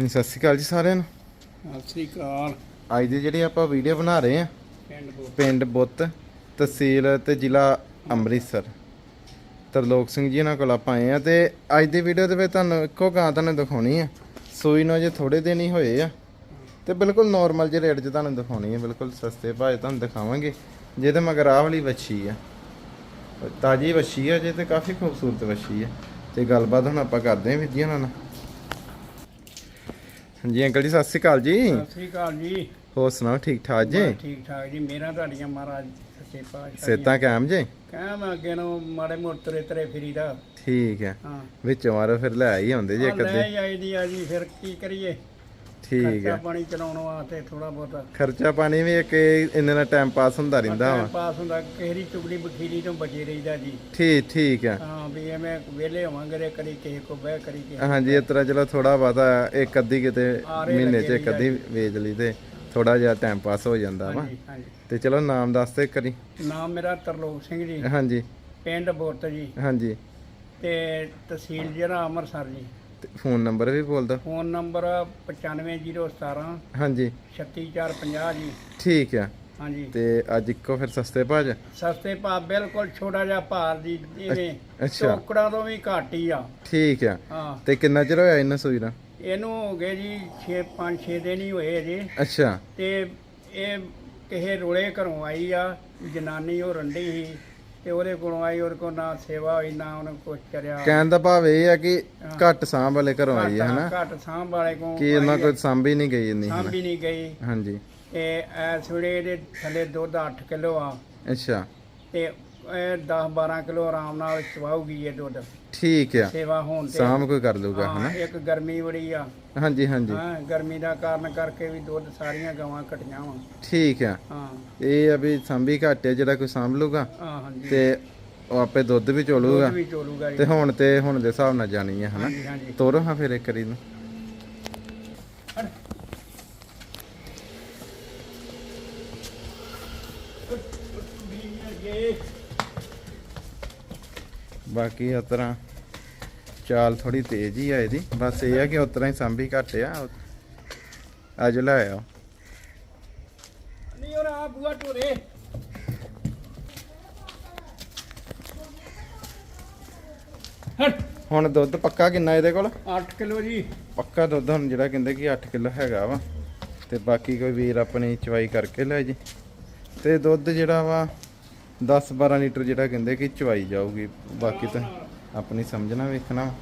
ਹਾਂਜੀ ਸਤਿ ਸ਼੍ਰੀ ਅਕਾਲ ਜੀ ਸਾਰਿਆਂ ਨੂੰ। ਸਤਿ ਸ੍ਰੀ ਅਕਾਲ। ਅੱਜ ਦੀ ਜਿਹੜੀ ਆਪਾਂ ਵੀਡੀਓ ਬਣਾ ਰਹੇ ਆ ਪਿੰਡ ਬੁੱਤ। ਤਹਿਸੀਲ ਤੇ ਜ਼ਿਲ੍ਹਾ ਅੰਮ੍ਰਿਤਸਰ। ਤਰਲੋਕ ਸਿੰਘ ਜੀ ਇਹਨਾਂ ਕੋਲ ਆਪਾਂ ਆਏ ਆ ਤੇ ਅੱਜ ਦੀ ਵੀਡੀਓ ਦੇ ਵਿੱਚ ਤੁਹਾਨੂੰ ਇੱਕੋ ਗਾਂ ਤੁਹਾਨੂੰ ਦਿਖਾਉਣੀ ਆ ਸੂਈ ਨੂੰ ਅਜੇ ਥੋੜੇ ਦਿਨ ਹੀ ਹੋਏ ਆ ਤੇ ਬਿਲਕੁਲ ਨਾਰਮਲ ਜਿਹੇ ਰੇਟ 'ਚ ਤੁਹਾਨੂੰ ਦਿਖਾਉਣੀ ਆ ਬਿਲਕੁਲ ਸਸਤੇ ਭਾਅ 'ਚ ਤੁਹਾਨੂੰ ਦਿਖਾਵਾਂਗੇ। ਜਿਹਦੇ ਮਗਰ ਆਹ ਵਾਲੀ ਵੱਛੀ ਆ। ਤਾਜੀ ਵੱਛੀ ਆ ਜੇ ਤੇ ਕਾਫੀ ਖੂਬਸੂਰਤ ਵੱਛੀ ਆ। ਤੇ ਗੱਲਬਾਤ ਹੁਣ ਆਪਾਂ ਕਰਦੇ ਆਂ ਵੀਰ ਜੀ ਉਹਨਾਂ ਨਾਲ। ਹਾਂਜੀ ਅੰਕਲ ਜੀ ਸਤਿ ਸ਼੍ਰੀ ਅਕਾਲ ਜੀ। ਸਤਿ ਸ੍ਰੀ ਅਕਾਲ ਜੀ। ਹੋਰ ਸੁਣਾਓ ਠੀਕ ਠਾਕ ਜੀ? ਬਸ ਠੀਕ ਠਾਕ ਜੀ ਮੇਰਾ ਤੁਹਾਡੀਆਂ ਮਹਾਰਾਜ ਸੱਚੇ ਪਾਤਸ਼ਾਹ ਸੇਤਾਂ ਕਾਇਮ ਜੇ? ਕਹਿ ਮੈਂ ਅੱਗੇ ਨੂੰ ਮਾੜੇ ਮੋਟੇ ਤਰੇ ਤਰੇ ਫਿਰੀਦਾ। ਠੀਕ ਹੈ। ਹਾਂ। ਵਿੱਚੋਂ ਮਾਰੋ ਫਿਰ ਲੈ ਹੀ ਆਉਂਦੇ ਜੇ ਆਹ ਇੱਕ ਲੈ ਅੱਧੇ ਜਾਈਦੀ ਆ ਜੀ ਫਿਰ ਕੀ ਕਰੀਏ? ਠੀਕ ਖਰਚਾ ਹੈ ਪਾਣੀ ਚਲਾਉਣ ਵਾਸਤੇ ਥੋੜਾ ਬਹੁਤਾ। ਖਰਚਾ ਪਾਣੀ ਵੀ ਇੱਕ ਇੰਨੇ ਨਾਲ ਟਾਈਮ ਪਾਸ ਹੁੰਦਾ ਰਹਿੰਦਾ ਵਾ। ਪਾਸ ਹੁੰਦਾ ਕਿਹੜੀ ਚੁਗਲੀ ਬਖੀਰੀ ਤੋਂ ਬਚੇ ਰਹੀਦਾ ਜੀ। ਠੀਕ ਠੀਕ ਹੈ। ਹਾਂ ਵੀ ਐਵੇਂ ਵਿਹਲੇ ਹੋਵਾਂਗੇ ਤੇ ਕਰੀ ਕਿਸੇ ਕੋ ਬਹਿ ਕਰੀ ਕਿਸੇ ਹਾਂਜੀ ਇਸ ਤਰ੍ਹਾਂ ਚਲੋ ਥੋੜਾ ਬਾਤਾ ਇੱਕ ਅੱਧੀ ਕਿਤੇ ਆਰੇ ਮਹੀਨੇ 'ਚ ਇੱਕ ਅੱਧੀ ਵੇਚ ਲਈ ਤੇ ਥੋੜਾ ਜਿਹਾ ਟਾਈਮ ਪਾਸ ਹੋ ਜਾਂਦਾ ਵਾ। ਹਾਂਜੀ ਹਾਂਜੀ। ਤੇ ਚਲੋ ਨਾਮ ਦੱਸ ਤੇ ਕਰੀ ਨਾਮ ਮੇਰਾ ਤਰਲੋਕ ਸਿੰਘ ਜੀ। ਹਾਂਜੀ। ਪਿੰਡ ਬੁਰਤ ਜੀ। ਹਾਂਜੀ। ਤੇ ਤਹਿਸੀਲ ਜ਼ਿਲ੍ਹਾ ਅੰਮ੍ਰਿਤਸਰ ਜੀ। ਤੇ ਫੋਨ ਨੰਬਰ ਵੀ ਬੋਲ ਫੋਨ ਨੰਬਰ 95017 ਹਾਂਜੀ। 36450 ਜੀ। ਠੀਕ ਹੈ ਹਾਂਜੀ। ਤੇ ਅੱਜ ਇੱਕੋ ਫਿਰ ਸਸਤੇ ਭਾਜ ਸਸਤੇ ਭਾਅ ਬਿਲਕੁਲ ਛੋਟਾ ਜਿਹਾ ਭਾਰ ਦੀ ਜਿਵੇਂ ਅੱਛਾ। ਟੋਕੜਾ ਤੋਂ ਵੀ ਘੱਟ ਹੀ ਆ। ਠੀਕ ਹਾਂ। ਤੇ ਕਿੰਨਾ ਚਿਰ ਹੋਇਆ ਇਹਨਾਂ ਸੂਈ ਦਾ ਇਹਨੂੰ ਹੋ ਗਏ ਜੀ 6 5 6 ਦਿਨ ਹੀ ਹੋਏ ਅਜੇ। ਅੱਛਾ। ਤੇ ਇਹ ਕਿਸੇ ਰੋਲੇ ਘਰੋਂ ਆਈ ਆ ਜਨਾਨੀ ਉਹ ਰੰਡੀ ਸੀ। ਤੇ ਉਹਦੇ ਕੋਲੋਂ ਆਈ ਉਹਦੇ ਕੋਲ ਨਾ ਸੇਵਾ ਹੋਈ ਨਾ ਉਹਨੇ ਕੁਛ ਕਰਿਆ। ਕਹਿਣ ਦਾ ਭਾਵ ਇਹ ਹੈ ਕਿ ਘੱਟ ਸਾਂਭ ਵਾਲੇ ਘਰੋਂ ਆਈ ਹੈ ਹਨਾ? ਘੱਟ ਸਾਂਭ ਵਾਲੇ ਕੋਲ ਕਿ ਉਹਨਾਂ ਕੋਈ ਸਾਂਭੀ ਨਹੀਂ ਗਈ ਇੰਨੀ ਹਨਾ? ਸਾਂਭੀ ਨਹੀਂ ਗਈ। ਹਾਂਜੀ। ਤੇ ਇਸ ਵੇਲੇ ਇਹਦੇ ਥੱਲੇ ਦੁੱਧ 8 ਕਿਲੋ ਆ। ਅੱਛਾ। ਤੇ ਇਹ 10 12 ਕਿਲੋ ਆਰਾਮ ਨਾਲ ਚਵਾਉਗੀ ਇਹ ਦੁੱਧ। ਠੀਕ ਆ। ਸੇਵਾ ਹੋਣ ਤੇ ਸਾਂਭ ਕੋਈ ਕਰ ਲੂਗਾ ਹਾਂ, ਹਨਾ? ਇੱਕ ਗਰਮੀ ਬੜੀ ਆ। ਹਾਂਜੀ ਹਾਂਜੀ। ਹਾਂ ਗਰਮੀ ਦਾ ਕਾਰਨ ਕਰਕੇ ਵੀ ਦੁੱਧ ਸਾਰੀਆਂ ਗਾਵਾਂ ਘਟੀਆਂ ਵਾ। ਠੀਕ ਆ। ਹਾਂ। ਇਹ ਆ ਵੀ ਸਾਂਭੀ ਘੱਟ ਜਿਹੜਾ ਕੋਈ ਸਾਂਭ ਲੂਗਾ ਹਾਂ ਹਾਂਜੀ। ਤੇ ਉਹ ਆਪੇ ਦੁੱਧ ਵੀ ਚੋਲੂਗਾ। ਦੁੱਧ ਵੀ ਚੋਲੂਗਾ ਜੀ। ਤੇ ਹੁਣ ਤੇ ਹੁਣ ਦੇ ਹਿਸਾਬ ਨਾਲ ਜਾਣੀ ਹੈ ਹਨਾ? ਹਾਂਜੀ ਹਾਂਜੀ। ਤੋਰੋ ਹਾਂ ਫਿਰ ਇੱਕ ਵਾਰੀ ਨੂੰ ਬਾਕੀ ਇਸ ਤਰ੍ਹਾਂ ਚਾਲ ਥੋੜੀ ਤੇਜ਼ ਹੀ ਆ ਇਹਦੀ। ਬਸ ਇਹ ਆ ਕਿ ਉਸ ਤਰ੍ਹਾਂ ਹੀ ਸਾਂਭੀ ਘੱਟ ਆ। ਅੱਜ ਲੈ ਆਓ। ਨਹੀਂ ਉਹ ਆ ਬੂਆ ਹਟ। ਹੁਣ ਦੁੱਧ ਪੱਕਾ ਕਿੰਨਾ ਇਹਦੇ ਕੋਲ? 8 ਕਿਲੋ ਜੀ। ਪੱਕਾ ਦੁੱਧ ਹੁਣ ਜਿਹੜਾ ਕਹਿੰਦੇ ਕਿ 8 ਕਿਲੋ ਹੈਗਾ ਵਾ। ਤੇ ਬਾਕੀ ਕੋਈ ਵੀਰ ਆਪਣੀ ਚਵਾਈ ਕਰਕੇ ਲੈ ਜੀ। ਤੇ ਦੁੱਧ ਜਿਹੜਾ ਵਾ 10 12 ਲੀਟਰ ਜਿਹੜਾ ਕਹਿੰਦੇ ਕਿ ਚਵਾਈ ਜਾਊਗੀ। ਬਾਕੀ ਤਾਂ ਆਪਣੀ ਸਮਝਣਾ ਵੇਖਣਾ।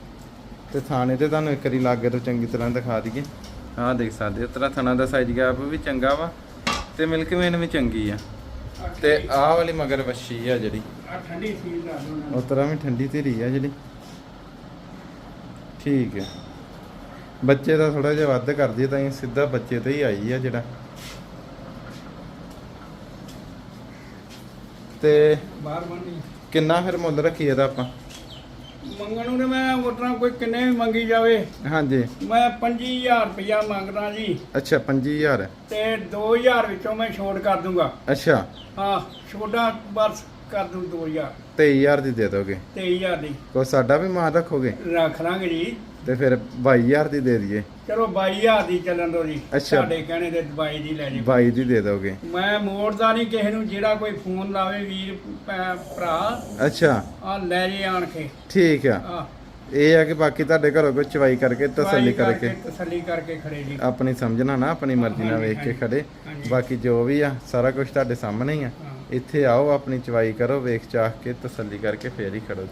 ਤੇ ਥਾਣੇ ਤੇ ਤੁਹਾਨੂੰ ਇੱਕ ਵਾਰੀ ਲਾਗੇ ਤੋਂ ਚੰਗੀ ਤਰ੍ਹਾਂ ਦਿਖਾ ਦਈਏ। ਆਹ ਦੇਖ ਸਕਦੇ ਹੋ ਤਰ੍ਹਾਂ ਥਣਾ ਦਾ ਸਾਈਜ਼ ਗੈਪ ਵੀ ਚੰਗਾ ਵਾ ਤੇ ਮਿਲਕ ਵੇਨ ਵੀ ਚੰਗੀ ਆ। ਤੇ ਆਹ ਵਾਲੀ ਮਗਰ ਵੱਛੀ ਆ ਜਿਹੜੀ। ਆ ਠੰਡੀ ਸੀਲ ਦਾ ਦੋਨਾਂ ਉਹ ਤਰ੍ਹਾਂ ਵੀ ਠੰਡੀ ਧੀਰੀ ਆ ਜਿਹੜੀ। ਠੀਕ ਹੈ। ਬੱਚੇ ਦਾ ਥੋੜਾ ਜਿਹਾ ਵੱਧ ਕਰਦੀ ਤਾਂ ਇਹ ਸਿੱਧਾ ਬੱਚੇ ਤੇ ਹੀ ਆਈ ਆ ਜਿਹੜਾ। ਤੇ ਬਾਹਰ ਮੰਡੀ। ਕਿੰਨਾ ਫਿਰ ਮੁੱਲ ਰੱਖੀ ਇਹਦਾ ਆਪਾਂ? ਮੰਗਣ ਨੂੰ ਤੇ ਮੈਂ ਉਤਰਾ ਕੋਈ ਕਿੰਨੇ ਵੀ ਮੰਗੀ ਜਾਵੇ। ਹਾਂਜੀ। ਮੈਂ 25000 ਰੁਪਇਆ ਮੰਗਦਾ ਜੀ। ਅੱਛਾ 25000 ਤੇ 2000 ਵਿੱਚੋਂ ਮੈਂ ਛੋਟ ਕਰ ਦੂੰਗਾ। ਅੱਛਾ। ਹਾਂ ਛੋਟਾ ਬਸ ਕਰ ਦੂੰ 2000 23000 ਦੀ ਦੇ ਦੋਗੇ? 23000 ਦੀ। ਕੋਈ ਸਾਡਾ ਵੀ ਮਾਨ ਰੱਖੋਗੇ? ਰੱਖ ਲਾਂਗੇ ਜੀ। ਤੇ ਫਿਰ 22000 ਦੀ ਦੇ ਦਈਏ। ਚਲੋ 22000 ਦੀ ਚੱਲਣ ਦੋ ਜੀ। ਸਾਡੇ ਕਹਿਣੇ ਤੇ 22 ਦੀ ਲੈ ਜੀ 22 ਦੀ ਦੇ ਦੋਗੇ। ਮੈਂ ਮੋੜਦਾ ਨਹੀਂ ਕਿਸੇ ਨੂੰ ਜਿਹੜਾ ਕੋਈ ਫੋਨ ਲਾਵੇ ਵੀਰ ਭਰਾ। ਅੱਛਾ। ਆ ਲੈ ਜੇ ਆਣ ਕੇ। ਠੀਕ ਆ। ਇਹ ਆ ਕਿ ਬਾਕੀ ਤੁਹਾਡੇ ਘਰੋਂ ਕੋਈ ਚਵਾਈ ਕਰਕੇ ਤਸੱਲੀ ਕਰਕੇ ਤਸੱਲੀ ਕਰਕੇ ਖੜੇ ਜੀ। ਆਪਣੀ ਸਮਝਣਾ ਨਾ ਆਪਣੀ ਮਰਜ਼ੀ ਨਾਲ ਵੇਖ ਕੇ ਖੜੇ। ਬਾਕੀ ਜੋ ਵੀ ਆ ਸਾਰਾ ਕੁਝ ਤੁਹਾਡੇ ਸਾਹਮਣੇ ਹੀ ਆ। ਇੱਥੇ ਆਓ ਆਪਣੀ ਚਵਾਈ ਕਰੋ ਵੇਖ ਚਾਹ ਕੇ ਤਸੱਲੀ ਕਰਕੇ ਫੇਰ ਹੀ ਖੜੋ